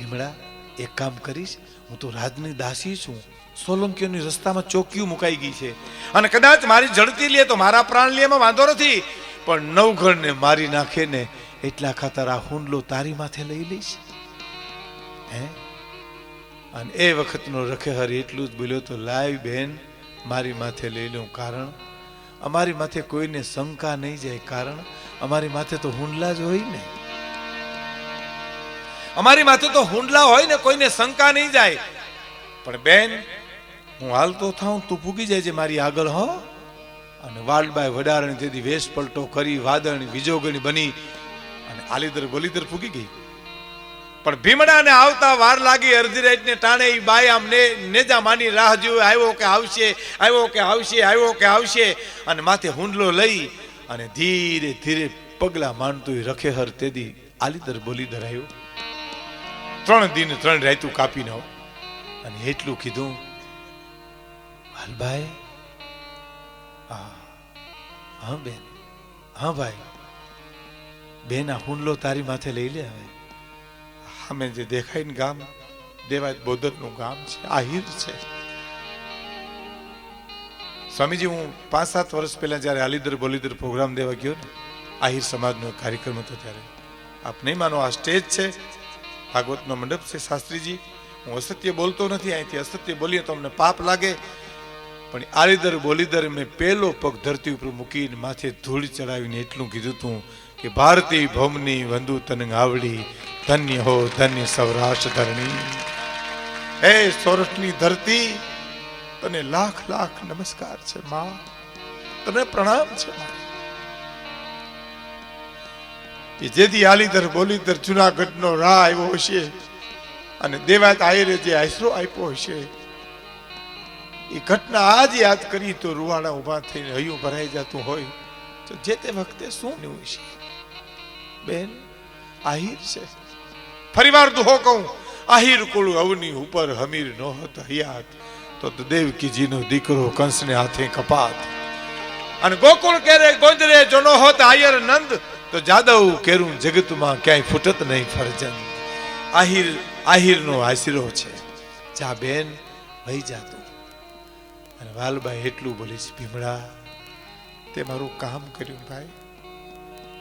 ભીમડા એક કામ કરીશ, હું તો રાજની દાસી છું. સોલંકીઓની રસ્તામાં ચોકીઓ મુકાઈ ગઈ છે. અને કદાચ મારી જડતી લે તો મારા પ્રાણ લે એમાં વાંધો નથી. પણ નવઘણને મારી નાખે ને એટલા ખાતર આ હુંડલો તારી માથે લઈ લઈશ. હે? અને એ વખતનો રખેહર એટલું જ બોલ્યો તો, લાય બેન, મારી માથે લઈ લઉં કારણ. અમારી માથે કોઈને શંકા નહીં જાય કારણ. અમારી માથે તો હુંડલા જ હોય ને. અમારી માથે તો હુંડલા હોય ને કોઈને શંકા નહીં જાય. પણ બેન, હું હાલતો થાઉં તું પૂગી જાય છે મારી આગળ, હો. અને વાલબાઈ વડારણ તેથી વેશ પલટો કરી, વાદળની વિજોગણી બની અને આલીદર બોલીદર ફૂકી ગઈ. પણ ભીમડાને આવતા વાર લાગી અડધી રાતને ટાણે એ બાઈ આમ ને નેજા માની રાહ જોઈ આવ્યો કે આવશે, આવ્યો કે આવશે, આવ્યો કે આવશે. અને માથે હુંડલો લઈ અને ધીરે ધીરે પગલા માંડતું ઈ રખેહર તેદી આલીદર બોલીદર આવ્યો. ત્રણ દિન, ત્રણ રાયતું કાપી નાખો અને એટલું કીધું, હાલભાઈ હા બેન, હા ભાઈ, બેન આ હુંડલો તારી માથે લઈ લે હવે. સામે જે દેખાય ને ગામ, દેવાય બોધરનું ગામ છે, આહિર છે. સ્વામીજી, હું પાંચ સાત વર્ષ પહેલા જ્યારે આલીદર બોલીદર પ્રોગ્રામ દેવા ગયો ને, આહિર સમાજનો કાર્યક્રમ હતો ત્યારે. આપ નહીં માનો, આ સ્ટેજ છે ભાગવતનો મંડપ છે. શાસ્ત્રીજી, હું અસત્ય બોલતો નથી, અહીંથી અસત્ય બોલીએ તો અમને પાપ લાગે. પણ આલીદર બોલીદર મેં પહેલો પગ ધરતી ઉપર મૂકીને માથે ધૂળ ચડાવીને એટલું કીધું તું કે, ભારતી ભૌમની વંદુ તન આવડી, ધન્ય હો ધન્ય સૌરાષ્ટ્ર ધરણી. હે સૌરાષ્ટ્રની ધરતી, તને લાખ લાખ નમસ્કાર છે, મા. તને પ્રણામ છે, માં. એ જેથી આલીધર બોલીધર જુનાગઢનો રાહ આવ્યો હશે અને દેવાત આયરે જે આશરો આપ્યો હશે, એ ઘટના આજ યાદ કરી તો રૂવાડા ઊભા થઈને હૈયું ભરાઈ જતું હોય. તો જે તે વખતે શું ન્યું છે બેન, આહિર છે. ફરી વાર દુહો કહું, આહિર કુળ અવની ઉપર હમીર નોહત હયાત, તો તો દેવકીજીનો દીકરો કંસને હાથે કપાત. અને ગોકુળ કેરે ગોંદરે જોનો હોત આયર નંદ તો જાદવ કેરું જગતમાં ક્યાંય ફૂટત નહીં ફરજન. આહિર, આહિરનો આશરો છે. જા બેન, વહી જાતું અને વાલબાઈ એટલું બોલીશ ભીમડા, તે મારું કામ કર્યું ભાઈ.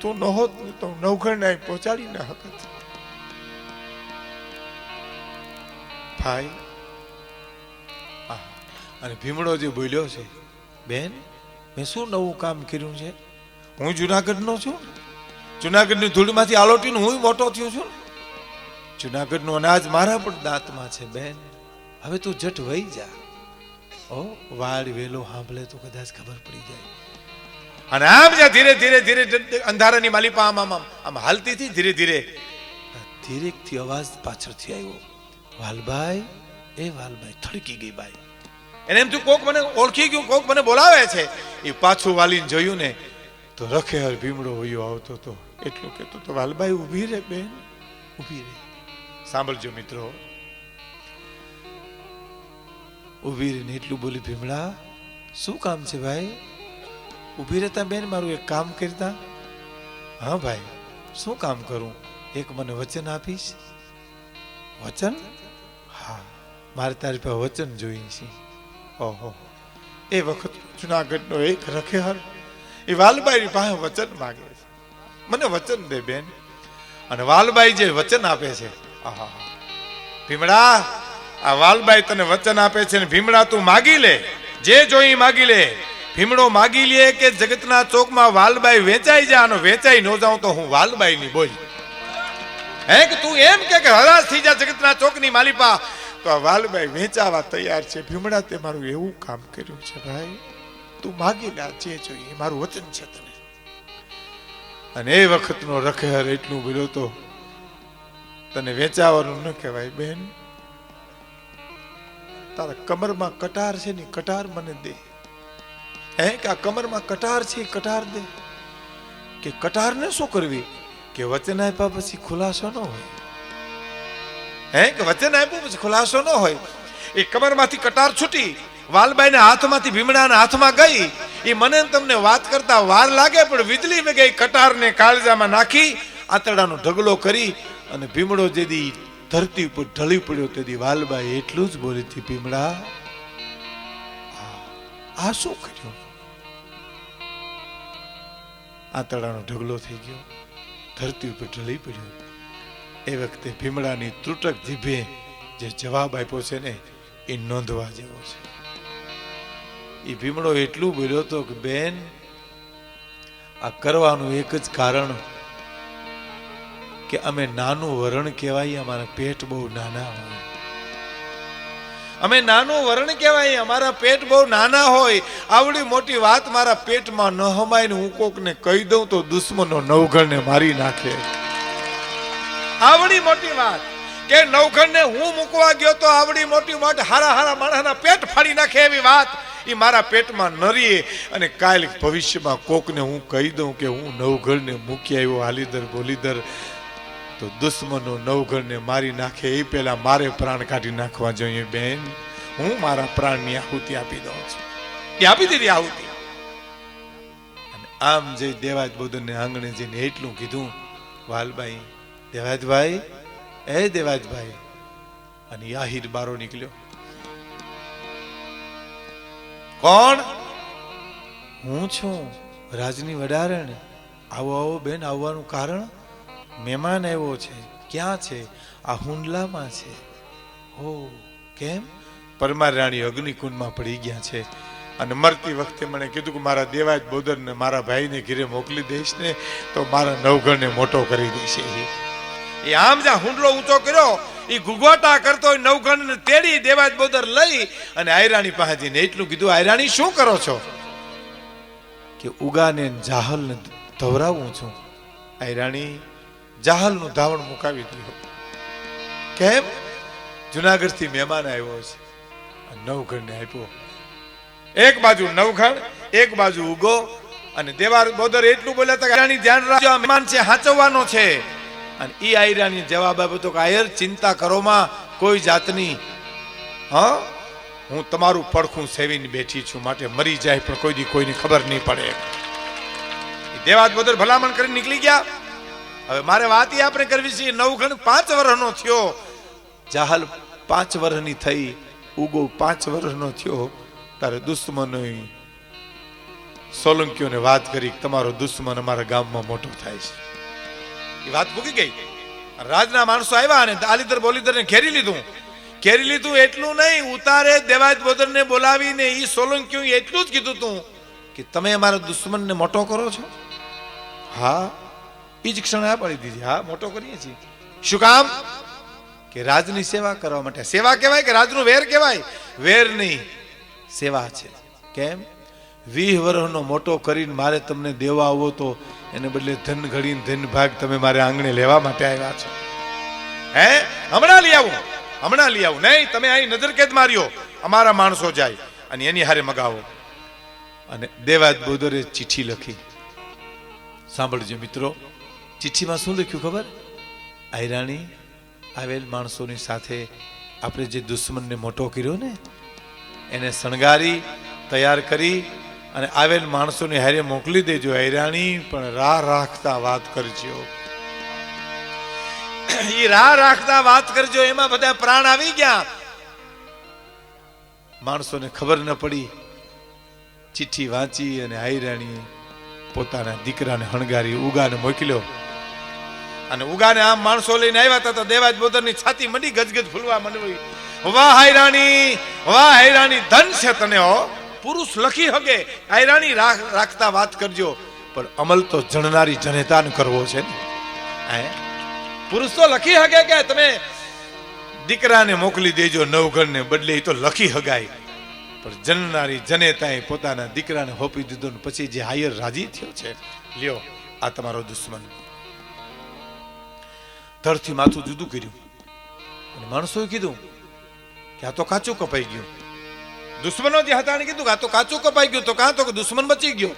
તું નહોત તો નવઘણને પહોંચાડી ના હકત ભાઈ અને ભીમડો જે બોલ્યો છે, બેન, મેં શું નવું કામ કર્યું છે? હું જુનાગઢનો છું? જુનાગઢની ધૂળમાંથી આલોટીને હું મોટો થયો છું. જુનાગઢનું અનાજ મારા પણ દાંતમાં છે, બેન. હવે તું જટ વહી જા. ઓ વાડ વેલો સાંભળે તો કદાચ ખબર પડી જાય. અને આમ જ્યાં ધીરે ધીરે ધીરે અંધારાની માલિપા આમ આમ આમ હાલતી હતી, ધીરે ધીરે ધીરેકથી અવાજ પાછળથી આવ્યો. વાલભાઈ એ વાલભાઈ થડકી ગઈ બાઈ. એને એમ તું કોક મને ઓળખી ગયું, કોક મને બોલાવે છે. એ પાછું વાલીને જોયું ને તો રખેહર ભીમડો હોયો આવતો તો એટલું કહેતો તો વાલભાઈ ઊભી રહે બેન, ઊભી રહે. સાંભળજો મિત્રો. ઊભી રહીને એટલું બોલી ભીમડા, શું કામ છે ભાઈ? ઊભી રહેતા બેન, મારું એક કામ કરતા? હા ભાઈ, શું કામ કરું? એક મને વચન આપીશ? વચન? હા, મારે તારી પાસે વચન જોઈએ છે. ઓહો. એ વખત જુનાગઢનો એક રખેહર, એ વાલબાઈ પાસે વચન માગે છે. મને વચન દે બેન. અને વાલબાઈ જે વચન આપે છે. આહા. ભીમડા, આ વાલબાઈ તને વચન આપે છે ને ભીમડા તું માગી લે. જે જોઈ માગી લે. ભીમડો માગી લે કે જગતના ચોકમાં વાલબાઈ વેચાઈ જા અને વેચાઈ ન જાઉં તો હું વાલબાઈ ની બોલ. હે કે તું એમ કે હરાશ થઈ જા જગતના ચોકની માલિપા. તો આ વાલબાઈ વેચાવા તૈયાર છે. ભીમડા તે મારું એવું કામ કર્યું છે, ભાઈ. તું માગી લે જે જોઈએ મારું વચન છે તને. અને એ વખતનો રખેહર એટલું બોલ્યો તો તને વેચાવાનું ન કહેવાય, બેન. તારા કમરમાં કટાર છે ને કટાર મને દે. હે, કે આ કમરમાં કટાર છે કટાર દે? કે કટારને શું કરવી? કે વચન આપ્યા પછી ખુલાસો ન હોય. હે, કે વચન આપ્યું પછી ખુલાસો ન હોય? એ કમરમાંથી કટાર છૂટી, વાલબાઈના હાથમાંથી ભીમડાના હાથમાં ગઈ એ મને તમને વાત કરતા વાર લાગે, પણ વીજળી મેં ગઈ કટારને કાળજામાં નાખી, આંતરડાનો ઢગલો કરી અને ભીમડો જેદી ધરતી ઉપર ઢળી પડ્યો તેથી વાલબાઈ એટલું જ બોલી હતી, ભીમડા આ- શું કર્યું? આંતરડાનો ઢગલો થઈ ગયો, ધરતી ઉપર ઢળી પડ્યો. એ વખતે ભીમડાની ત્રુટક જીભે જે જવાબ આપ્યો છે ને, એ નોંધવા જેવો છે. એ ભીમડો એટલું બોલ્યો હતો કે, બેન, આ કરવાનું એક જ કારણ કે અમે નાનું વરણ કહેવાય, અમારા પેટ બહુ નાના હોય. અમે નાનું વરણ કહેવાય, અમારા પેટ બહુ નાના હોય. આવડી મોટી વાત મારા પેટમાં ન હમાય ને હું કોકને કહી દઉં તો દુશ્મનો નવઘણને મારી નાખે. આવડી મોટી વાત કે નવઘણને હું મૂકવા ગયો તો આવડી મોટી મોટી હારા હારા માણસના પેટ ફાડી નાખે એવી વાત. એ મારા પેટમાં નરીએ અને કાલ ભવિષ્યમાં કોકને હું કહી દઉં કે હું નવઘરને મૂકી આવ્યો હાલીદર બોલીદર તો દુશ્મનો નવઘરને મારી નાખે, એ પહેલા મારે પ્રાણ કાઢી નાખવા જોઈએ બેન. હું મારા પ્રાણની આહુતિ આપી દઉં છું. એ આપી દીધી આહુતિ. આમ જે દેવાજ બોધનને આંગણે જઈને એટલું કીધું વાલભાઈ દેવાજભાઈ, એ દેવાજભાઈ. અને યાહિર બારો નીકળ્યો. કોણ? હું છું રાજની વડારણ. આવો આવો બેન આવવાનું કારણ? મહેમાન આવ્યો છે. ક્યાં છે? આ હુંડલામાં છે. હો કેમ? પરમાર રાણી અગ્નિકુંડમાં પડી ગયા છે અને મરતી વખતે મને કીધું કે મારા દેવાજ બોદરને મારા ભાઈને ઘરે મોકલી દઈશ ને તો મારા નવઘણને મોટો કરી દેશે. એ. એ આમ જ્યાં હુંડલો ઊંચો કર્યો એ ગુગવાટા કરતો હોય તેડી દેવાજ બોદર લઈ અને આયરાણી પાસે જઈને એટલું કીધું, આયરાણી, શું કરો છો? કે ઉગાને જાહલને ધવરાવું છું. આયરાણી, જાહલનું ધાવણ મુકાવી દીધું. કેમ? જુનાગઢથી મહેમાન આવ્યો છે. નવઘણને આપ્યો. એક બાજુ નવઘણ, એક બાજુ ઉગો અને દેવાર બોદર એટલું બોલ્યા હતા ધ્યાન રાખજો મહેમાન છે, હાચવવાનો છે. અને એ આયરાની જવાબ આપ્યો તો કે, આયર, ચિંતા કરોમાં, કોઈ જાતની, હા? હું તમારું પડખું સેવીને બેઠી છું, માટે મરી જાય, પણ કોઈ દી કોઈની ખબર નહીં પડે. દેવાજ ભલામણ કરીને નીકળી ગયા. હવે મારે વાત એ આપણે કરવી છે નવઘણ પાંચ વર્ષનો થયો. જાહલ પાંચ વર્ષની થઈ, ઉગો પાંચ વર્ષનો થયો. તારે દુશ્મનો સોલંકીઓને વાત કરી તમારો દુશ્મન અમારા ગામમાં મોટો થાય છે. એ વાત ભૂકી ગઈ. રાજના માણસો આવ્યા અને આલીદર બોલીદરને ઘેરી લીધું. ઘેરી લીધું એટલું નહીં, ઉતારે દેવાજ બોદરને બોલાવીને એ સોલંકીઓ એટલું જ કીધું તું કે તમે અમારા દુશ્મનને મોટો કરો છો? હા એ જ ક્ષણે આ પડી દીધી. હા, મોટો કરીએ છીએ. શું કામ? કે રાજની સેવા કરવા માટે. સેવા કહેવાય કે રાજનું વેર કહેવાય? વેર નહીં, સેવા છે. કેમ? વીહ વર્ષનો મોટો કરીને મારે તમને દેવા આવો તો એને બદલે ધન ઘડીને ધન ભાગ તમે મારે આંગણે લેવા માટે આવ્યા છો. હે? હમણાં લઈ આવું. હમણાં લઈ આવું. નહીં, તમે અહીં નજર કેદ માર્યો. અમારા માણસો જાય અને એની હારે મગાવો. અને દેવાદ બોદરે ચિઠ્ઠી લખી. સાંભળજો મિત્રો, ચિઠ્ઠીમાં શું લખ્યું ખબર? આયરાણી આવેલ માણસોની સાથે આપણે જે દુશ્મનને મોટો કર્યો ને, એને શણગારી, તૈયાર કરી અને આવેલ માણસોને હારે મોકલી દેજો. હૈરાણી પણ રાહ રાખતા વાત કરજો. એ રાહ રાખતા વાત કરજો, એમાં બધા પ્રાણ આવી ગયા. માણસોને ખબર ન પડી. ચિઠ્ઠી વાંચી અને હૈરાણી પોતાના દીકરાને હણગારી, ઉગાને મોકલ્યો. અને ઉગાને આમ માણસો લઈને આવ્યા હતા તો દેવાજ બોદરની છાતી મંડી ગજગજ ફૂલવા મંડવી. વાહ હાયરાણી વાહ હાઈરાણી ધન છે તને હો. પુરુષ લખી હાયરાણી રાખ- રાખતા વાત કરજો. પણ અમલ તો જણનારી જનેતાન કરવો છે ને. પુરુષ તો લખી હકે કે તમે દીકરાને મોકલી દેજો નવઘણને બદલે એ તો લખી હગાય. પણ જનનારી જનેતાએ પોતાના દીકરાને હોપી દીધો ને પછી જે હાયર રાજી થયો છે, લ્યો, આ તમારો દુશ્મન. ધરથી માથું જુદું કર્યું. અને માણસોએ કીધું કે આ તો કાચું કપાઈ ગયું. દુશ્મનો જે હતા કીધું કે આ તો કાચું કપાઈ ગયું, તો કાં તો દુશ્મન બચી ગયો.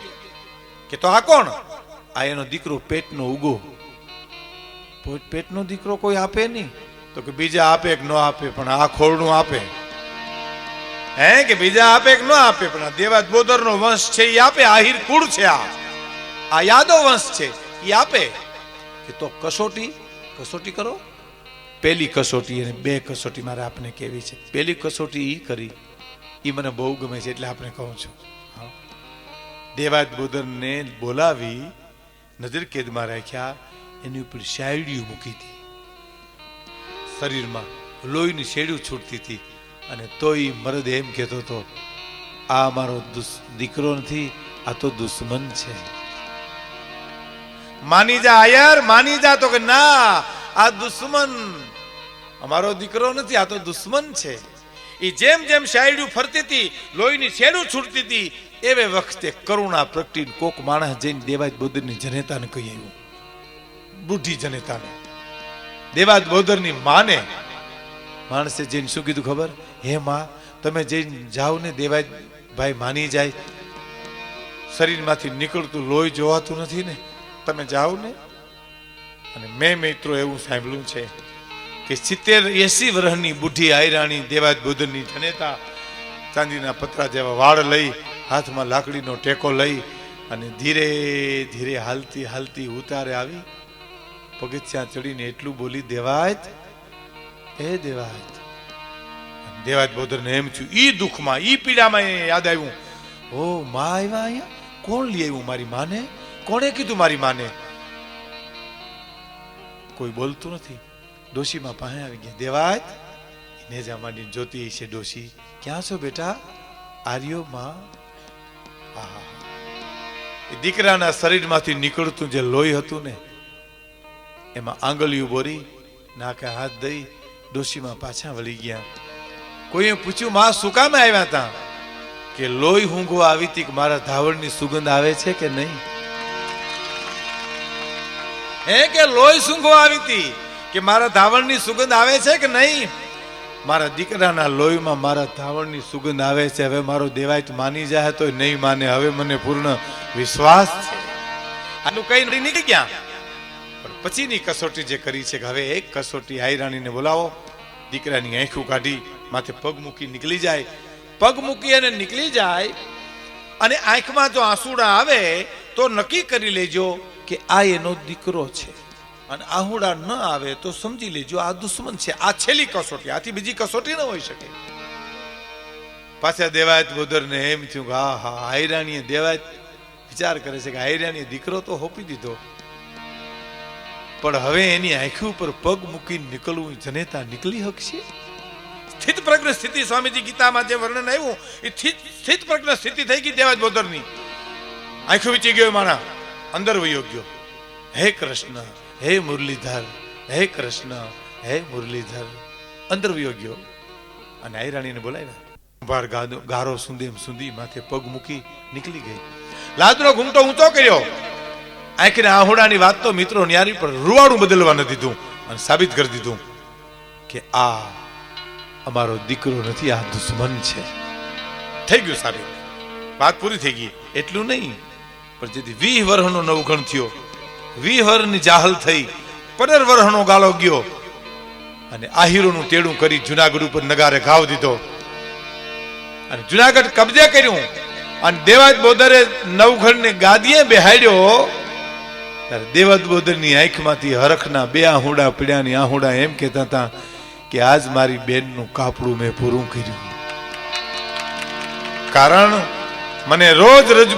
કે તો આ કોણ? આ એનો દીકરો પેટનો ઉગો. પેટનો દીકરો કોઈ આપે નહીં. તો કે બીજા આપે કે ન આપે, પણ આ ખોરડું આપે. હે, કે બીજા આપે કે ન આપે, પણ આ દેવા બોદરનો વંશ છે એ આપે, આહિર કુળ છે આ. આ યાદવ વંશ છે એ આપે. કે તો કસોટી કસોટી કરો. પહેલી કસોટી અને બે કસોટી મારે આપને કેવી છે. પહેલી કસોટી એ કરી. એ મને બહુ ગમે છે એટલે આપણે કહું છું. હા. દેવાદ બોદરને બોલાવી નજર કેદમાં રાખ્યા, એની ઉપર શાયડીઓ મૂકી હતી. શરીરમાં લોહીની શેડ્યું છૂટતી હતી અને તોય મરદ એમ કહેતો હતો, આ મારો દીકરો નથી, આ તો દુશ્મન છે. માની જા આયર, માની જા તો કે ના, આ દુશ્મન. અમારો દીકરો નથી, આ તો દુશ્મન છે. એ જેમ જેમ શાયડું ફરતી હતી, લોહીની શેડું છૂટતી હતી, એવે વખતે કરુણા પ્રગટીને કોક માણસ જઈને દેવાજ બોદરની જનેતાને કહી આવ્યું, બુઢી જનેતાને દેવાજ બોદરની માને. માણસે જઈને શું કીધું ખબર? હે માં, તમે જઈને જાઓ ને દેવાજ ભાઈ માની જાય. શરીરમાંથી નીકળતું લોહી જોવાતું નથી ને? તમે જાઓ ને અને મેં મિત્રો એવું સાંભળ્યું છે કે સિત્તેર એસી વર્ષની બુઢી આયરાણી દેવાજ બુદ્ધની જનેતા ચાંદીના પતરા જેવા વાળ લઈ, હાથમાં લાકડીનો ટેકો લઈ અને ધીરે ધીરે હાલતી હાલતી ઉતારે આવી. પગથિયાં ચડીને એટલું બોલી, દેવાજ, એ દેવાજ. દેવાજ બોધરને એમ થયું, ઈ દુઃખમાં, ઈ પીડામાં યાદ આવ્યું. ઓ, માં આવ્યા અહીંયા? કોણ લઈ આવ્યું મારી માને? કોણે કીધું મારી માને? કોઈ બોલતું નથી. ડોશીમાં પાસે આવી ગયા. દેવાય નેજા માંડીને જોતી છે ડોશી, ક્યાં છો બેટા? આર્યોમાં. આહા. દીકરાના શરીરમાંથી નીકળતું જે લોહી હતું ને, એમાં આંગળીઓ બોરી, નાકે હાથ દઈ ડોશીમાં પાછા વળી ગયા. કોઈએ પૂછ્યું, માં, શું કામે આવ્યા હતા કે લોહી હુંઘવા આવી હતી કે મારા ધાવણની સુગંધ આવે છે કે નહીં? હે કે લોહી સૂંઘવા આવી હતી? કે મારા ધાવણની સુગંધ આવે છે કે નહીં? મારા દીકરાના લોહીમાં મારા ધાવણની સુગંધ આવે છે. હવે મારો દેવાય તો માની જાય તો નહીં માને. હવે મને પૂર્ણ વિશ્વાસ છે. આનું કઈ નીકળી ગયા પણ પછીની કસોટી જે કરી છે કે હવે એક કસોટી આયરાણીને બોલાવો. દીકરાની આંખું કાઢી માથે પગ મૂકી નીકળી જાય. પગ મૂકી અને નીકળી જાય અને આંખમાં જો આંસુડા આવે તો નક્કી કરી લેજો કે આ એનો દીકરો છે. અને આહુડા ન આવે તો સમજી લેજો, આ દુશ્મન છે, આ છેલ્લી કસોટી, આથી બીજી કસોટી ન હોઈ શકે. પાછા દેવાયત બોદરને એમ થયું કે હા હા, આયરાણીએ દેવાયત વિચાર કરે છે કે આયરાણીએ દીકરો તો હોપી દીધો. પણ હવે એની આંખી ઉપર પગ મૂકીને નીકળવું જનેતા નીકળી શકશે સ્થિત પ્રજ્ઞ સ્થિતિ સ્વામીજી ગીતામાં જે વર્ણન આવ્યું, એ સ્થિત પ્રજ્ઞ સ્થિતિ થઈ ગઈ દેવાજ બોદરની આંખો વીચી ગયો માણા અંદર વયો ગયો. હે કૃષ્ણ હે મુરલીધર, હે કૃષ્ણ, હે મુરલીધર. અંદર વયો અને આયરાણીને બોલાવ્યા. ભાર ગારો સુંદી સુંદી માથે પગ મૂકી નીકળી ગઈ. લાદનો ઘૂમટો ઊંચો કર્યો. આંખને આહુડાની વાત તો મિત્રો ન્યારી પર રૂવાડું બદલવા ન દીધું અને સાબિત કરી દીધું કે આ અમારો દીકરો નથી, આ દુશ્મન છે. થઈ ગયું સાબિત. વાત પૂરી થઈ ગઈ. એટલું નહીં, પણ જેથી વીહ વર્ષનો નવગણ થયો. વીહ વર્ષની જાહલ થઈ પંદર વર્ષનો ગયો અને આહિરોનું તેડું કરી જુનાગઢ ઉપર નગારે ઘાવ દીધો. અને જુનાગઢ કબજે કર્યું અને દેવાજ બોદરે નવઘણને ગાદીએ બેહાડ્યો, ત્યારે દેવાજ બોદરની આંખમાંથી હરખના બે આહુડા પીડ્યાની આહુડા એમ કહેતા હતા કે આજ મારી બેનનું કાપડું મેં પૂરું કર્યું. કારણ મને રોજ રજ